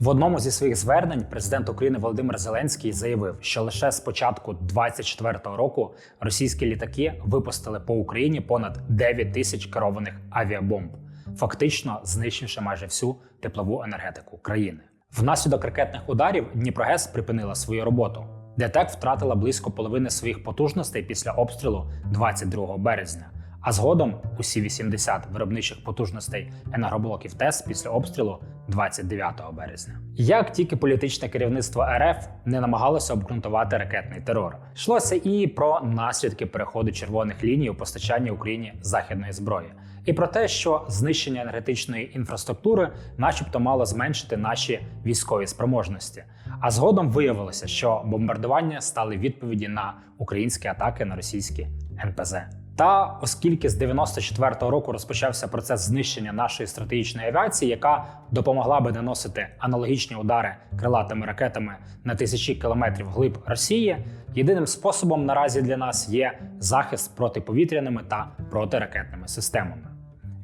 В одному зі своїх звернень президент України Володимир Зеленський заявив, що лише з початку 24-го року російські літаки випустили по Україні понад 9 тисяч керованих авіабомб, фактично знищивши майже всю теплову енергетику країни. Внаслідок ракетних ударів Дніпрогес припинила свою роботу. ДТЕК втратила близько половини своїх потужностей після обстрілу 22 березня. А згодом усі 80 виробничих потужностей енергоблоків ТЕС після обстрілу 29 березня. Як тільки політичне керівництво РФ не намагалося обґрунтувати ракетний терор, йшлося і про наслідки переходу червоних ліній у постачанні Україні західної зброї, і про те, що знищення енергетичної інфраструктури, начебто, мало зменшити наші військові спроможності. А згодом виявилося, що бомбардування стали відповіді на українські атаки на російські НПЗ. Та оскільки з 94-го року розпочався процес знищення нашої стратегічної авіації, яка допомогла би наносити аналогічні удари крилатими ракетами на тисячі кілометрів глиб Росії, єдиним способом наразі для нас є захист протиповітряними та протиракетними системами.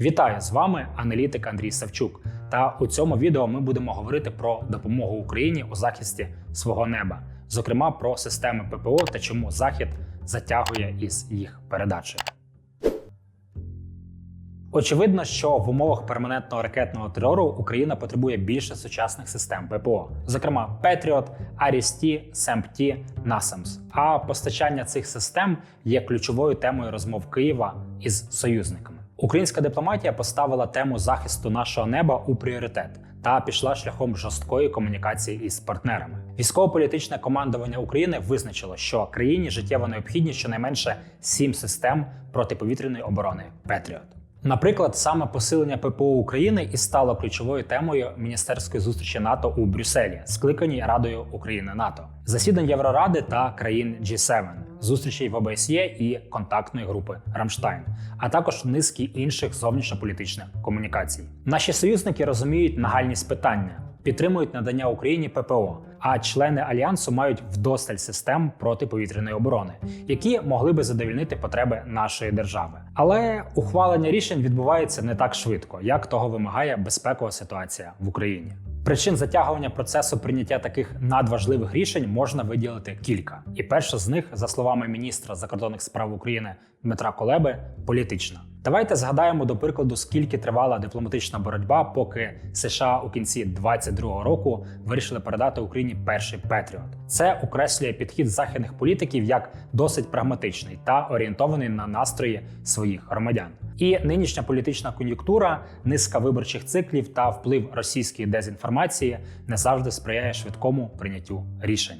Вітаю з вами аналітик Андрій Савчук. Та у цьому відео ми будемо говорити про допомогу Україні у захисті свого неба, зокрема про системи ППО та чому Захід затягує із їх передачею. Очевидно, що в умовах перманентного ракетного терору Україна потребує більше сучасних систем ППО, зокрема Patriot, Арісті, SAMP-T, NASAMS. А постачання цих систем є ключовою темою розмов Києва із союзниками. Українська дипломатія поставила тему захисту нашого неба у пріоритет та пішла шляхом жорсткої комунікації із партнерами. Військово-політичне командування України визначило, що країні життєво необхідні щонайменше сім систем протиповітряної оборони Петріот. Наприклад, саме посилення ППО України і стало ключовою темою міністерської зустрічі НАТО у Брюсселі, скликаній Радою України НАТО, засідань Євроради та країн G7, зустрічей в ОБСЄ і контактної групи Рамштайн, а також низки інших зовнішньополітичних комунікацій. Наші союзники розуміють нагальність питання. Підтримують надання Україні ППО, а члени альянсу мають вдосталь систем протиповітряної оборони, які могли би задовільнити потреби нашої держави. Але ухвалення рішень відбувається не так швидко, як того вимагає безпекова ситуація в Україні. Причин затягування процесу прийняття таких надважливих рішень можна виділити кілька. І перша з них, за словами міністра закордонних справ України Дмитра Колеби, політична. Давайте згадаємо до прикладу, скільки тривала дипломатична боротьба, поки США у кінці 22-го року вирішили передати Україні перший Петріот. Це окреслює підхід західних політиків як досить прагматичний та орієнтований на настрої своїх громадян. І нинішня політична кон'юнктура, низка виборчих циклів та вплив російської дезінформації не завжди сприяє швидкому прийняттю рішень.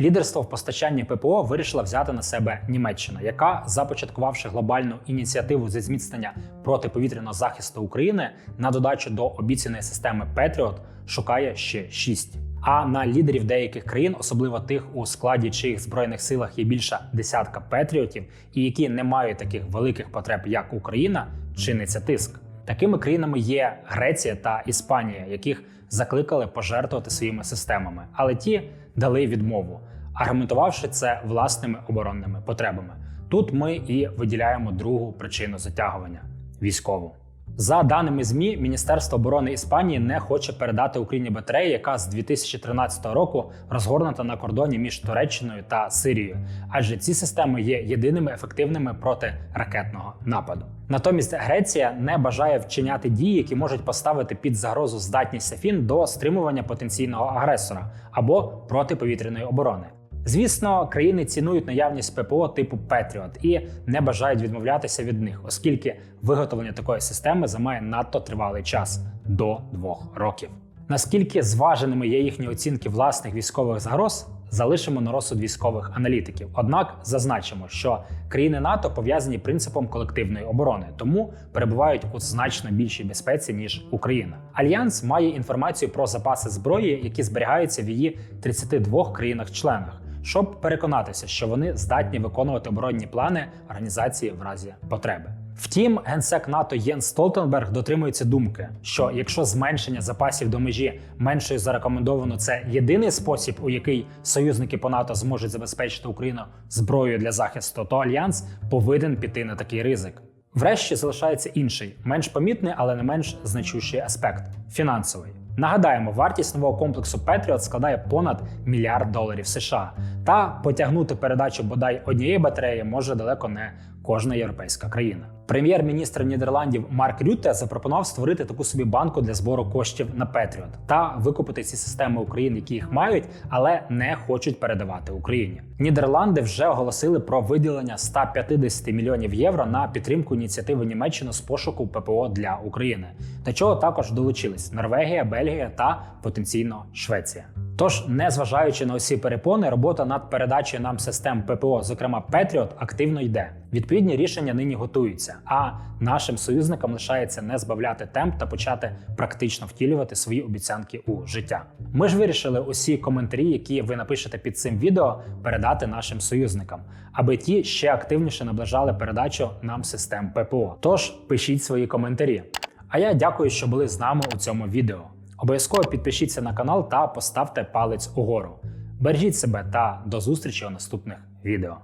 Лідерство в постачанні ППО вирішила взяти на себе Німеччина, яка, започаткувавши глобальну ініціативу зі зміцнення протиповітряного захисту України на додачу до обіцяної системи Петріот, шукає ще шість. А на лідерів деяких країн, особливо тих, у складі чиїх збройних силах є більше десятка петріотів, і які не мають таких великих потреб, як Україна, чиниться тиск. Такими країнами є Греція та Іспанія, яких закликали пожертвувати своїми системами, але ті дали відмову, аргументувавши це власними оборонними потребами. Тут ми і виділяємо другу причину затягування військову. За даними ЗМІ, Міністерство оборони Іспанії не хоче передати Україні батарею, яка з 2013 року розгорнута на кордоні між Туреччиною та Сирією, адже ці системи є єдиними ефективними проти ракетного нападу. Натомість Греція не бажає вчиняти дії, які можуть поставити під загрозу здатність Афін до стримування потенційного агресора або протиповітряної оборони. Звісно, країни цінують наявність ППО типу Петріот і не бажають відмовлятися від них, оскільки виготовлення такої системи займає надто тривалий час до двох років. Наскільки зваженими є їхні оцінки власних військових загроз, залишимо на розсуд військових аналітиків. Однак зазначимо, що країни НАТО пов'язані принципом колективної оборони, тому перебувають у значно більшій безпеці ніж Україна. Альянс має інформацію про запаси зброї, які зберігаються в її 32 країнах-членах щоб переконатися, що вони здатні виконувати оборонні плани організації в разі потреби. Втім, генсек НАТО Єн Столтенберг дотримується думки, що якщо зменшення запасів до межі меншою зарекомендовано, це єдиний спосіб, у який союзники по НАТО зможуть забезпечити Україну зброєю для захисту, то альянс повинен піти на такий ризик. Врешті залишається інший, менш помітний, але не менш значущий аспект фінансовий. Нагадаємо, вартість нового комплексу Patriot складає понад мільярд доларів США. Та потягнути передачу бодай однієї батареї може далеко не кожна європейська країна. Прем'єр-міністр Нідерландів Марк Рютте запропонував створити таку собі банку для збору коштів на Петріот та викупити ці системи України, які їх мають, але не хочуть передавати Україні. Нідерланди вже оголосили про виділення 150 мільйонів євро на підтримку ініціативи Німеччини з пошуку ППО для України, до чого також долучились Норвегія, Бельгія та потенційно Швеція. Тож, незважаючи на усі перепони, робота над передачею нам систем ППО, зокрема Петріот, активно йде. Відповідні рішення нині готуються. А нашим союзникам лишається не збавляти темп та почати практично втілювати свої обіцянки у життя. Ми ж вирішили усі коментарі, які ви напишете під цим відео, передати нашим союзникам, аби ті ще активніше наближали передачу нам систем ППО. Тож пишіть свої коментарі. А я дякую, що були з нами у цьому відео. Обов'язково підпишіться на канал та поставте палець угору. Бережіть себе та до зустрічі у наступних відео.